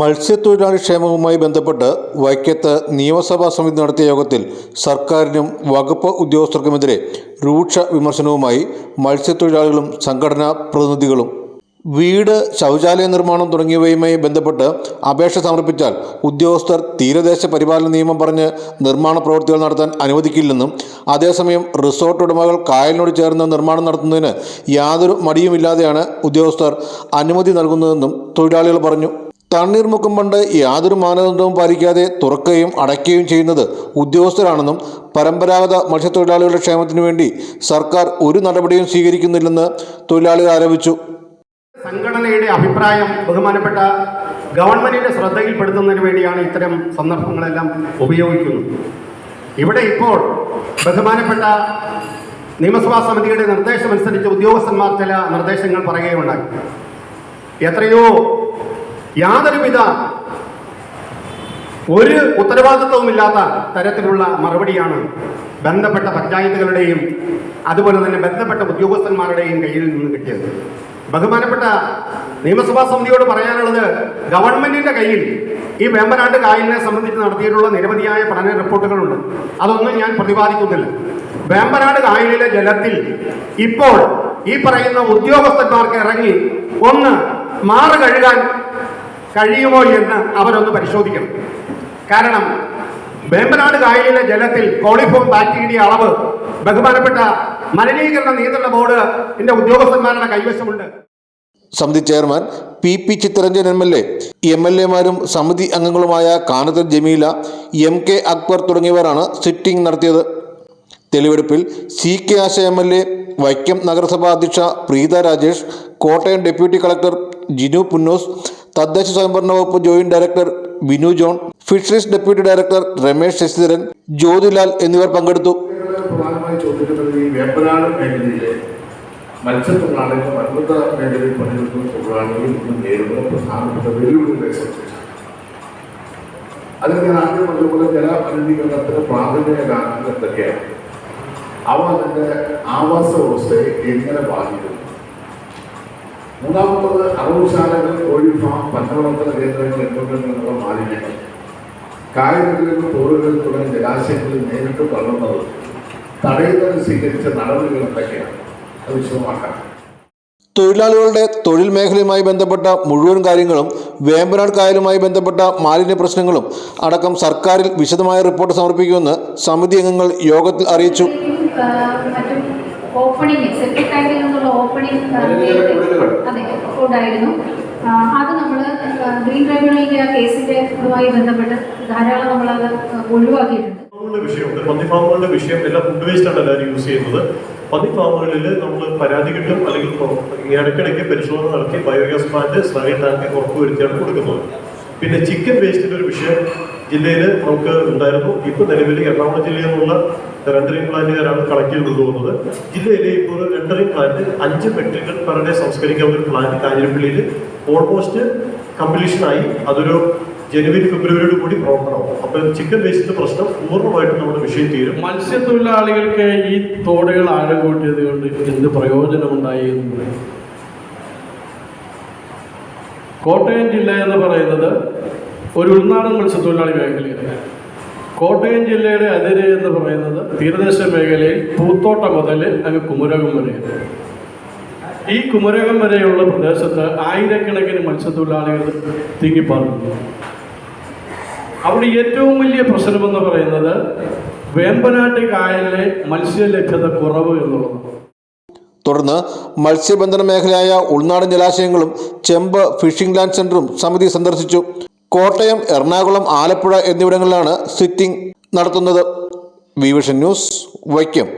മത്സ്യത്തൊഴിലാളി ക്ഷേമവുമായി ബന്ധപ്പെട്ട് വൈക്കത്ത് നിയമസഭാ സമിതി നടത്തിയ യോഗത്തിൽ സർക്കാരിനും വകുപ്പ് ഉദ്യോഗസ്ഥർക്കുമെതിരെ രൂക്ഷ വിമർശനവുമായി മത്സ്യത്തൊഴിലാളികളും സംഘടനാ പ്രതിനിധികളും. വീട് ശൗചാലയ നിർമ്മാണം തുടങ്ങിയവയുമായി ബന്ധപ്പെട്ട് അപേക്ഷ സമർപ്പിച്ചാൽ ഉദ്യോഗസ്ഥർ തീരദേശ പരിപാലന നിയമം പറഞ്ഞ് നിർമ്മാണ പ്രവൃത്തികൾ നടത്താൻ അനുവദിക്കില്ലെന്നും അതേസമയം റിസോർട്ട് ഉടമകൾ കായലിനോട് ചേർന്ന് നിർമ്മാണം നടത്തുന്നതിന് യാതൊരു മടിയുമില്ലാതെയാണ് ഉദ്യോഗസ്ഥർ അനുമതി നൽകുന്നതെന്നും തൊഴിലാളികൾ പറഞ്ഞു. തണ്ണീർമുക്കം ബണ്ട് യാതൊരു മാനദണ്ഡവും പാലിക്കാതെ തുറക്കുകയും അടയ്ക്കുകയും ചെയ്യുന്നത് ഉദ്യോഗസ്ഥരാണെന്നും പരമ്പരാഗത മത്സ്യത്തൊഴിലാളികളുടെ ക്ഷേമത്തിനു വേണ്ടി സർക്കാർ ഒരു നടപടിയും സ്വീകരിക്കുന്നില്ലെന്ന് തൊഴിലാളികൾ ആരോപിച്ചു. സംഘടനയുടെ അഭിപ്രായം ബഹുമാനപ്പെട്ട ഗവൺമെന്റിന്റെ ശ്രദ്ധയിൽപ്പെടുത്തുന്നതിന് വേണ്ടിയാണ് ഇത്തരം സന്ദർഭങ്ങളെല്ലാം ഉപയോഗിക്കുന്നത്. ഇവിടെ ഇപ്പോൾ ബഹുമാനപ്പെട്ട നിയമസഭാ സമിതിയുടെ നിർദ്ദേശമനുസരിച്ച് ഉദ്യോഗസ്ഥന്മാർ ചില നിർദ്ദേശങ്ങൾ പറയുകയുണ്ടായി. എത്രയോ യാതൊരുവിധ ഒരു ഉത്തരവാദിത്വവുമില്ലാത്ത തരത്തിലുള്ള മറുപടിയാണ് ബന്ധപ്പെട്ട പഞ്ചായത്തുകളുടെയും അതുപോലെ തന്നെ ബന്ധപ്പെട്ട ഉദ്യോഗസ്ഥന്മാരുടെയും കയ്യിൽ നിന്ന് കിട്ടിയത്. ബഹുമാനപ്പെട്ട നിയമസഭാ സമിതിയോട് പറയാനുള്ളത് ഗവൺമെന്റിന്റെ കയ്യിൽ ഈ വേമ്പനാട്ട് കായലിനെ സംബന്ധിച്ച് നടത്തിയിട്ടുള്ള നിരവധിയായ പഠന റിപ്പോർട്ടുകളുണ്ട്. അതൊന്നും ഞാൻ പ്രതിപാദിക്കുന്നില്ല. വേമ്പനാട് കായലിലെ ജലത്തിൽ ഇപ്പോൾ ഈ പറയുന്ന ഉദ്യോഗസ്ഥന്മാർക്ക് ഇറങ്ങി ഒന്ന് മാറ് കഴുകാൻ കഴിയുമോ എന്ന് അവരൊന്ന് പരിശോധിക്കണം. കാരണം വേമ്പനാട് കായലിലെ ജലത്തിൽ കോളിഫോം ബാക്ടീരിയ അളവ് ബഹുമാനപ്പെട്ട മലിനീകരണ നിയന്ത്രണ ബോർഡ് എന്റെ ഉദ്യോഗസ്ഥന്മാരുടെ കൈവശമുണ്ട്. സമിതി chairman P P Chitharanjan M L A M L എമാരും സമിതി അംഗങ്ങളുമായ കാനത്തർ ജമീല എം കെ അക്ബർ തുടങ്ങിയവരാണ് സിറ്റിംഗ് നടത്തിയത്. തെളിവെടുപ്പിൽ C K Asha M L A Vaikom നഗരസഭാ അധ്യക്ഷ പ്രീത രാജേഷ് കോട്ടയം ഡെപ്യൂട്ടി കളക്ടർ ജിനു പുന്നൂസ് തദ്ദേശ സ്വയംഭരണ വകുപ്പ് joint director Vinu John fisheries deputy director Ramesh Sasidharan Jyothilal എന്നിവർ പങ്കെടുത്തു. അതിന് ഞാൻ ആദ്യം പറഞ്ഞതുപോലെ ജലമലിനീകരണത്തിന് പ്രാഥമിക കാരണങ്ങൾ എന്തൊക്കെയാണ് അവ അതിന്റെ ആവാസ വ്യവസ്ഥയെ എങ്ങനെ ബാധിക്കുന്നു? മൂന്നാമത്തത് അറവുശാലകൾ കോഴി ഫാം പച്ചവളർത്തല കേന്ദ്രങ്ങൾ എന്നിവയിൽ നിന്നുള്ള മാലിന്യങ്ങൾ. കായലുകളിലും തോടുകളിൽ തുടങ്ങിയ ജലാശയങ്ങളിൽ നേരിട്ട് തള്ളുന്നത് തടയുന്നതിന് സ്വീകരിച്ച നടപടികൾ എന്തൊക്കെയാണ്? അത് വിശദമാക്കാം. തൊഴിലാളികളുടെ തൊഴിൽ മേഖലയുമായി ബന്ധപ്പെട്ട മുഴുവൻ കാര്യങ്ങളും വേമ്പനാട് കായലുമായി ബന്ധപ്പെട്ട മാലിന്യ പ്രശ്നങ്ങളും അടക്കം സർക്കാരിൽ വിശദമായ റിപ്പോർട്ട് സമർപ്പിക്കുമെന്ന് സമിതി അംഗങ്ങൾ യോഗത്തിൽ അറിയിച്ചു. ഓപ്പണിംഗ് സെപ്റ്റിക് ടാങ്കിൽ നിന്നുള്ള ഓപ്പണിംഗ് അതെ ഉണ്ടായിരുന്നു അത് നമ്മൾ ഗ്രീൻ ട്രൈബ്യൂണലിന്റെ ആ കേസിന്റെ ഇതുമായി ബന്ധപ്പെട്ട് ധാരാളം നമ്മളത് ഒഴിവാക്കിയിട്ടുണ്ട്. വിഷയമുണ്ട് പന്നി ഫാമുകളുടെ വിഷയം എല്ലാം ഫുഡ് വേസ്റ്റ് ആണ് എല്ലാവരും യൂസ് ചെയ്യുന്നത്. പന്നി ഫാമുകളിൽ നമ്മൾ പരാതി കിട്ടും അല്ലെങ്കിൽ ഇടയ്ക്കിടയ്ക്ക് പരിശോധന നടത്തി ബയോഗ്യാസ് പ്ലാന്റ് സ്ലൈഡ് ടാങ്ക് ഉറപ്പുവരുത്തിയാണ് കൊടുക്കുന്നത്. പിന്നെ ചിക്കൻ വേസ്റ്റിന്റെ ഒരു വിഷയം ജില്ലയിൽ നമുക്ക് ഉണ്ടായിരുന്നു. ഇപ്പൊ നിലവിൽ എറണാകുളം ജില്ലയിൽ നിന്നുള്ള റെൻഡറിംഗ് പ്ലാന്റുകാരാണ് ചെയ്ത് കൊണ്ടുപോകുന്നത്. ജില്ലയിലെ ഇപ്പോൾ ഒരു റെൻഡറിംഗ് പ്ലാന്റ് അഞ്ച് മെട്രിക് ടൺ പെർ ഡേ സംസ്കരിക്കാവുന്ന ഒരു പ്ലാന്റ് കാഞ്ഞിരപ്പള്ളിയിൽ ഓൾമോസ്റ്റ് കംപ്ലീഷനായി അതൊരു ജനുവരി ഫെബ്രുവരിയോട് കൂടി പ്രവർത്തനമാവും അപ്പൊ ചിക്കൻ വേസ്റ്റിന്റെ പ്രശ്നം പൂർണമായിട്ടും നമ്മുടെ വിഷയം തീരും. മത്സ്യത്തൊഴിലാളികൾക്ക് ഈ തോടുകൾ ആഴം കൂട്ടിയത് കൊണ്ട് എന്ത് പ്രയോജനമുണ്ടായി എന്ന് പറയും കോട്ടയം ജില്ല എന്ന് പറയുന്നത് ഒരു ഉൾനാടൻ മത്സ്യത്തൊഴിലാളി മേഖലയാണ്. കോട്ടയം ജില്ലയുടെ അതിര് എന്ന് പറയുന്നത് തീരദേശ മേഖലയിൽ പൂത്തോട്ട മുതൽ അങ്ങ് കുമരകം വരെ. ഈ കുമരകം വരെയുള്ള പ്രദേശത്ത് ആയിരക്കണക്കിന് മത്സ്യത്തൊഴിലാളികൾ തിങ്ങിപ്പാർക്കുന്നു. അവിടെ ഏറ്റവും വലിയ പ്രശ്നമെന്ന് പറയുന്നത് വേമ്പനാട്ട് കായലിലെ മത്സ്യലഭ്യത കുറവ് എന്നുള്ളതാണ്. തുടർന്ന് മത്സ്യബന്ധന മേഖലയായ ഉൾനാടൻ ജലാശയങ്ങളും ചെമ്പ് ഫിഷിംഗ് ലാൻഡ് സെന്ററും സമിതി സന്ദർശിച്ചു. കോട്ടയം എറണാകുളം ആലപ്പുഴ എന്നിവിടങ്ങളിലാണ് സിറ്റിംഗ് നടത്തുന്നത്. വിവിഷൻ ന്യൂസ് വൈക്കം.